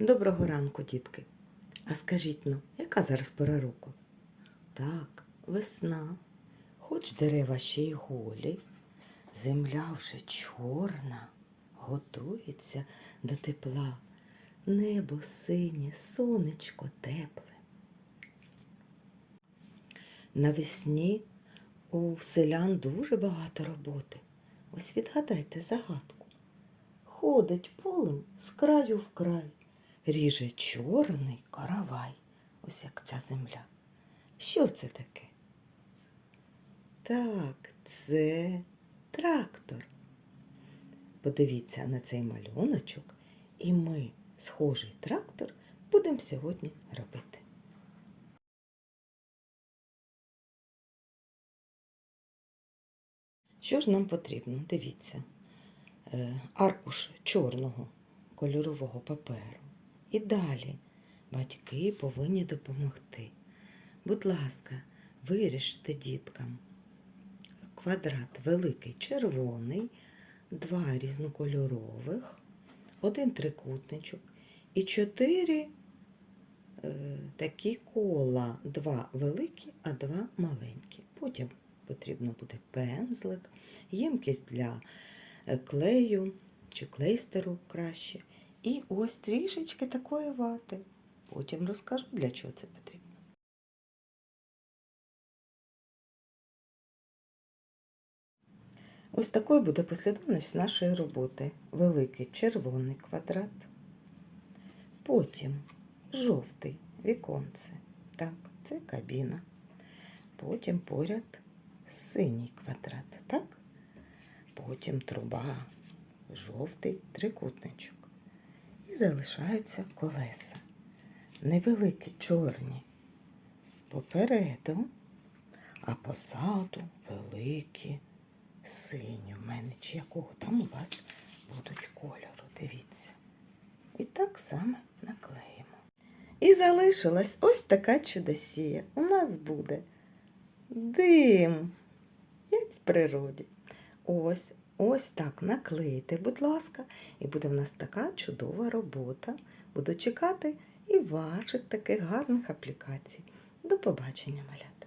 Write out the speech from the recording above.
Доброго ранку, дітки. А скажіть ну, яка зараз пора року? Так, весна. Хоч дерева ще й голі, земля вже чорна, готується до тепла. Небо синє, сонечко тепле. Навесні у селян дуже багато роботи. Ось відгадайте загадку. Ходить полем з краю в край, ріже чорний каравай. Ось як ця земля. Що це таке? Так, це трактор. Подивіться на цей малюночок, і ми схожий трактор будемо сьогодні робити. Що ж нам потрібно? Дивіться. Е, аркуш чорного кольорового паперу. І далі батьки повинні допомогти. Будь ласка, виріште діткам квадрат великий червоний, два різнокольорових, один трикутничок і чотири е, такі кола, два великі, а два маленькі. Потім потрібно буде пензлик, ємкість для е, клею чи клейстеру краще. І ось трішечки такої вати. Потім розкажу, для чого це потрібно. Ось такою буде послідовність нашої роботи. Великий червоний квадрат, потім жовтий віконце. Так, це кабіна. Потім поряд синій квадрат, так? Потім труба, жовтий трикутничок. Залишаються колеса. Невеликі чорні попереду, а позаду великі сині в мене, чи якого там у вас будуть кольору. Дивіться. І так само наклеїмо. І залишилась ось така чудосія. У нас буде дим, як в природі. Ось, ось так наклейте, будь ласка, і буде в нас така чудова робота. Буду чекати і ваших таких гарних аплікацій. До побачення, малята!